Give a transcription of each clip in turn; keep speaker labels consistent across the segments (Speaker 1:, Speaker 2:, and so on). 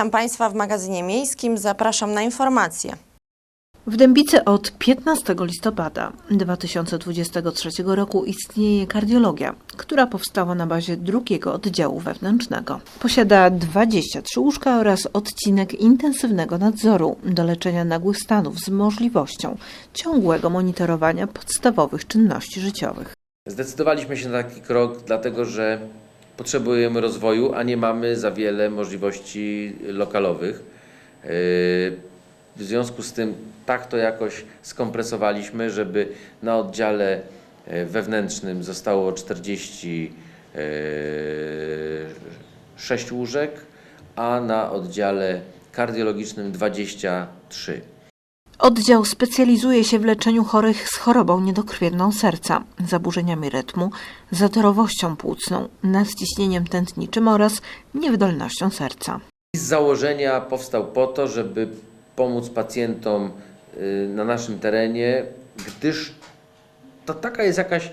Speaker 1: Witam Państwa w magazynie miejskim. Zapraszam na informacje.
Speaker 2: W Dębicy od 15 listopada 2023 roku istnieje kardiologia, która powstała na bazie drugiego oddziału wewnętrznego. Posiada 23 łóżka oraz odcinek intensywnego nadzoru do leczenia nagłych stanów z możliwością ciągłego monitorowania podstawowych czynności życiowych.
Speaker 3: Zdecydowaliśmy się na taki krok, dlatego że potrzebujemy rozwoju, a nie mamy za wiele możliwości lokalowych. Yy, W związku z tym tak to jakoś skompresowaliśmy, żeby na oddziale e, wewnętrznym zostało 46 łóżek, a na oddziale kardiologicznym 23.
Speaker 2: Oddział specjalizuje się w leczeniu chorych z chorobą niedokrwienną serca, zaburzeniami rytmu, zatorowością płucną, nadciśnieniem tętniczym oraz niewydolnością serca.
Speaker 3: Z założenia powstał po to, żeby pomóc pacjentom y, na naszym terenie, gdyż to taka jest jakaś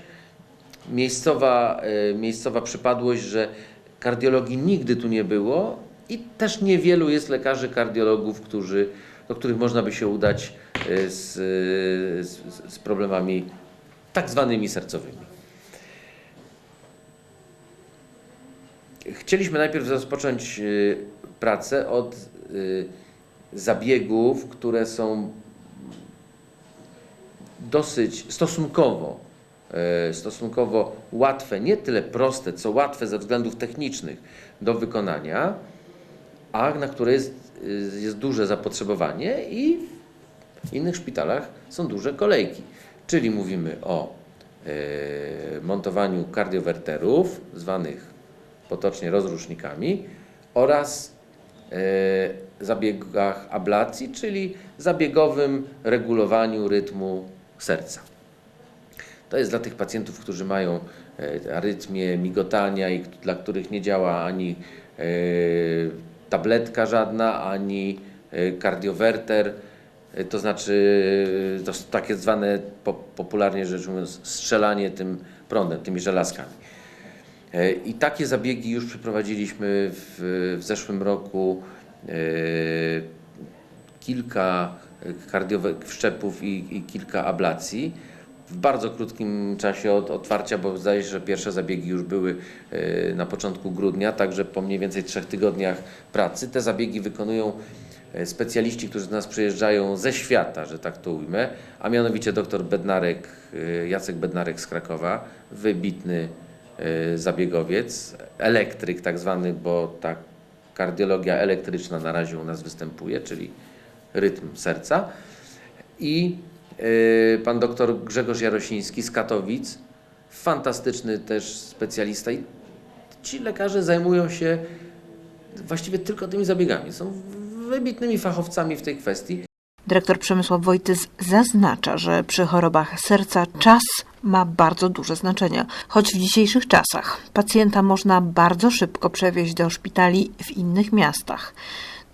Speaker 3: miejscowa, y, miejscowa przypadłość, że kardiologii nigdy tu nie było i też niewielu jest lekarzy kardiologów, którzy, do których można by się udać y, z, y, z, z problemami tak zwanymi sercowymi. Chcieliśmy najpierw rozpocząć y, pracę od zabiegów, które są dosyć stosunkowo, stosunkowo łatwe, nie tyle proste, co łatwe ze względów technicznych do wykonania, a na które jest, jest duże zapotrzebowanie i w innych szpitalach są duże kolejki. Czyli mówimy o e, montowaniu kardiowerterów, zwanych potocznie rozrusznikami, oraz e, zabiegach ablacji, czyli zabiegowym regulowaniu rytmu serca. To jest dla tych pacjentów, którzy mają arytmię, migotania i dla których nie działa ani tabletka żadna, ani e, kardiowerter, e, to znaczy e, to takie zwane po, popularnie rzecz mówiąc strzelanie tym prądem, tymi żelazkami. I takie zabiegi już przeprowadziliśmy w, w zeszłym roku. Kilka kardiowych wszczepów i, i kilka ablacji w bardzo krótkim czasie od otwarcia, bo zdaje się, że pierwsze zabiegi już były e, na początku grudnia, także po mniej więcej trzech tygodniach pracy. Te zabiegi wykonują e, specjaliści, którzy do nas przyjeżdżają ze świata, że tak to ujmę, a mianowicie dr Bednarek, e, Jacek Bednarek z Krakowa, wybitny zabiegowiec, elektryk tak zwany, bo ta kardiologia elektryczna na razie u nas występuje, czyli rytm serca. I pan doktor Grzegorz Jarosiński z Katowic, fantastyczny też specjalista. I ci lekarze zajmują się właściwie tylko tymi zabiegami. Są wybitnymi fachowcami w tej kwestii.
Speaker 2: Dyrektor Przemysław Wojtys zaznacza, że przy chorobach serca czas ma bardzo duże znaczenie, choć w dzisiejszych czasach pacjenta można bardzo szybko przewieźć do szpitali w innych miastach.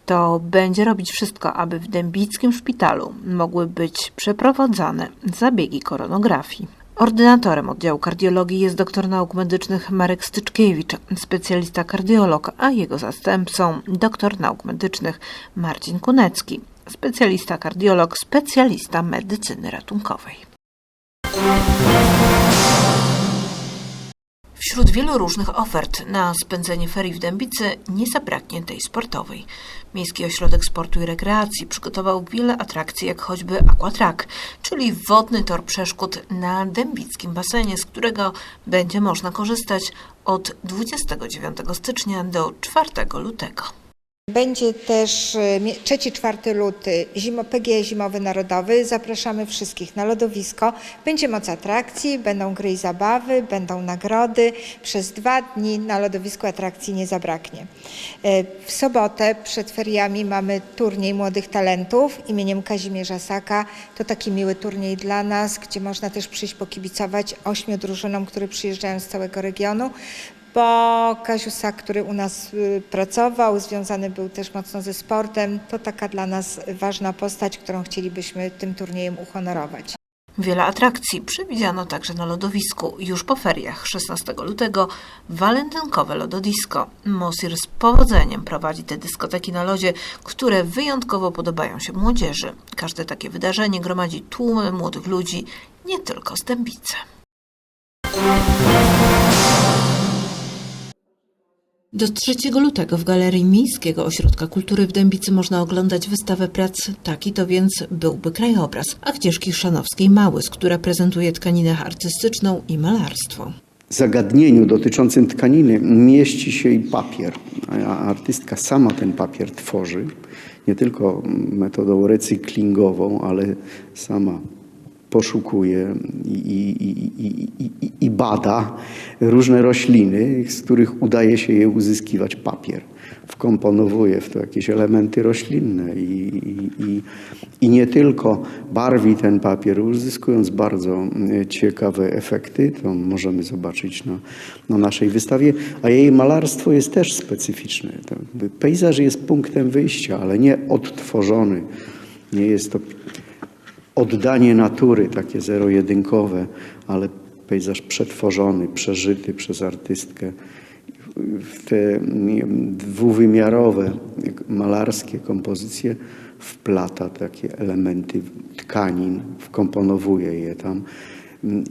Speaker 2: To będzie robić wszystko, aby w dębickim szpitalu mogły być przeprowadzane zabiegi koronografii. Ordynatorem oddziału kardiologii jest doktor nauk medycznych Marek Styczkiewicz, specjalista kardiolog, a jego zastępcą doktor nauk medycznych Marcin Kunecki, specjalista kardiolog, specjalista medycyny ratunkowej. Wśród wielu różnych ofert na spędzenie ferii w Dębicy nie zabraknie tej sportowej. Miejski Ośrodek Sportu i Rekreacji przygotował wiele atrakcji, jak choćby Aquatrack, czyli wodny tor przeszkód na dębickim basenie, z którego będzie można korzystać od 29 stycznia do 4 lutego.
Speaker 4: Będzie też e, mie- 3-4 luty zimo, PGE Zimowy Narodowy. Zapraszamy wszystkich na lodowisko. Będzie moc atrakcji, będą gry i zabawy, będą nagrody. Przez dwa dni na lodowisku atrakcji nie zabraknie. E, W sobotę przed feriami mamy turniej młodych talentów imieniem Kazimierza Saka. To taki miły turniej dla nas, gdzie można też przyjść pokibicować ośmiu drużynom, które przyjeżdżają z całego regionu bo Kaziusa, który u nas y, pracował, związany był też mocno ze sportem, to taka dla nas ważna postać, którą chcielibyśmy tym turniejem uhonorować.
Speaker 2: Wiele atrakcji przewidziano także na lodowisku. Już po feriach 16 lutego walentynkowe lododisko. Mosir z powodzeniem prowadzi te dyskoteki na lodzie, które wyjątkowo podobają się młodzieży. Każde takie wydarzenie gromadzi tłumy młodych ludzi, nie tylko z Dębicy. Do 3 lutego w Galerii Miejskiego Ośrodka Kultury w Dębicy można oglądać wystawę prac Taki to więc byłby krajobraz Agnieszki Szanowskiej-Małys, która prezentuje tkaninę artystyczną i malarstwo.
Speaker 5: zagadnieniu dotyczącym tkaniny mieści się i papier. A artystka sama ten papier tworzy, nie tylko metodą recyklingową, ale sama poszukuje i, i, i, i, bada różne rośliny, z których udaje się je uzyskiwać papier. Wkomponowuje w to jakieś elementy roślinne i, i, nie tylko barwi ten papier, uzyskując bardzo e, ciekawe efekty. To możemy zobaczyć na, na naszej wystawie. A jej malarstwo jest też specyficzne. Pejzaż jest punktem wyjścia, ale nie odtworzony. Nie jest to oddanie natury, takie zero-jedynkowe, ale pejzaż przetworzony, przeżyty przez artystkę. Te dwuwymiarowe, malarskie kompozycje wplata takie elementy tkanin, wkomponowuje je tam.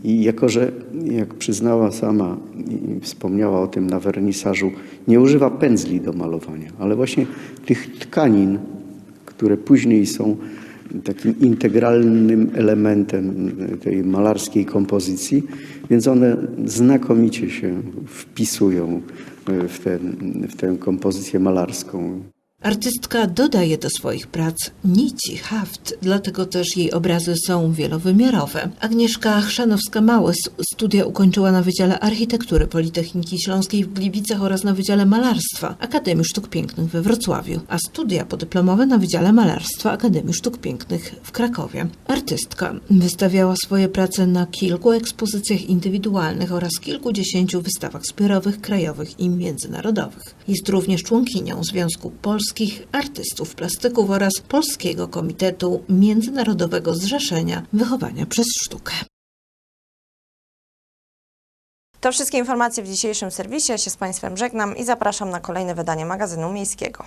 Speaker 5: I jako, że jak przyznała sama i wspomniała o tym na wernisażu, nie używa pędzli do malowania, ale właśnie tych tkanin, które później są takim integralnym elementem tej malarskiej kompozycji, więc one znakomicie się wpisują w, ten, w tę kompozycję malarską.
Speaker 2: Artystka dodaje do swoich prac nici, haft, dlatego też jej obrazy są wielowymiarowe. Agnieszka Chrzanowska-Małys studia ukończyła na Wydziale Architektury Politechniki Śląskiej w Gliwicach oraz na Wydziale Malarstwa Akademii Sztuk Pięknych we Wrocławiu, a studia podyplomowe na Wydziale Malarstwa Akademii Sztuk Pięknych w Krakowie. Artystka wystawiała swoje prace na kilku ekspozycjach indywidualnych oraz kilkudziesięciu wystawach zbiorowych, krajowych i międzynarodowych. Jest również członkinią Związku Polskich Artystów Plastyków oraz Polskiego Komitetu Międzynarodowego Zrzeszenia Wychowania przez Sztukę.
Speaker 1: To wszystkie informacje w dzisiejszym serwisie. Ja się z Państwem żegnam i zapraszam na kolejne wydanie magazynu miejskiego.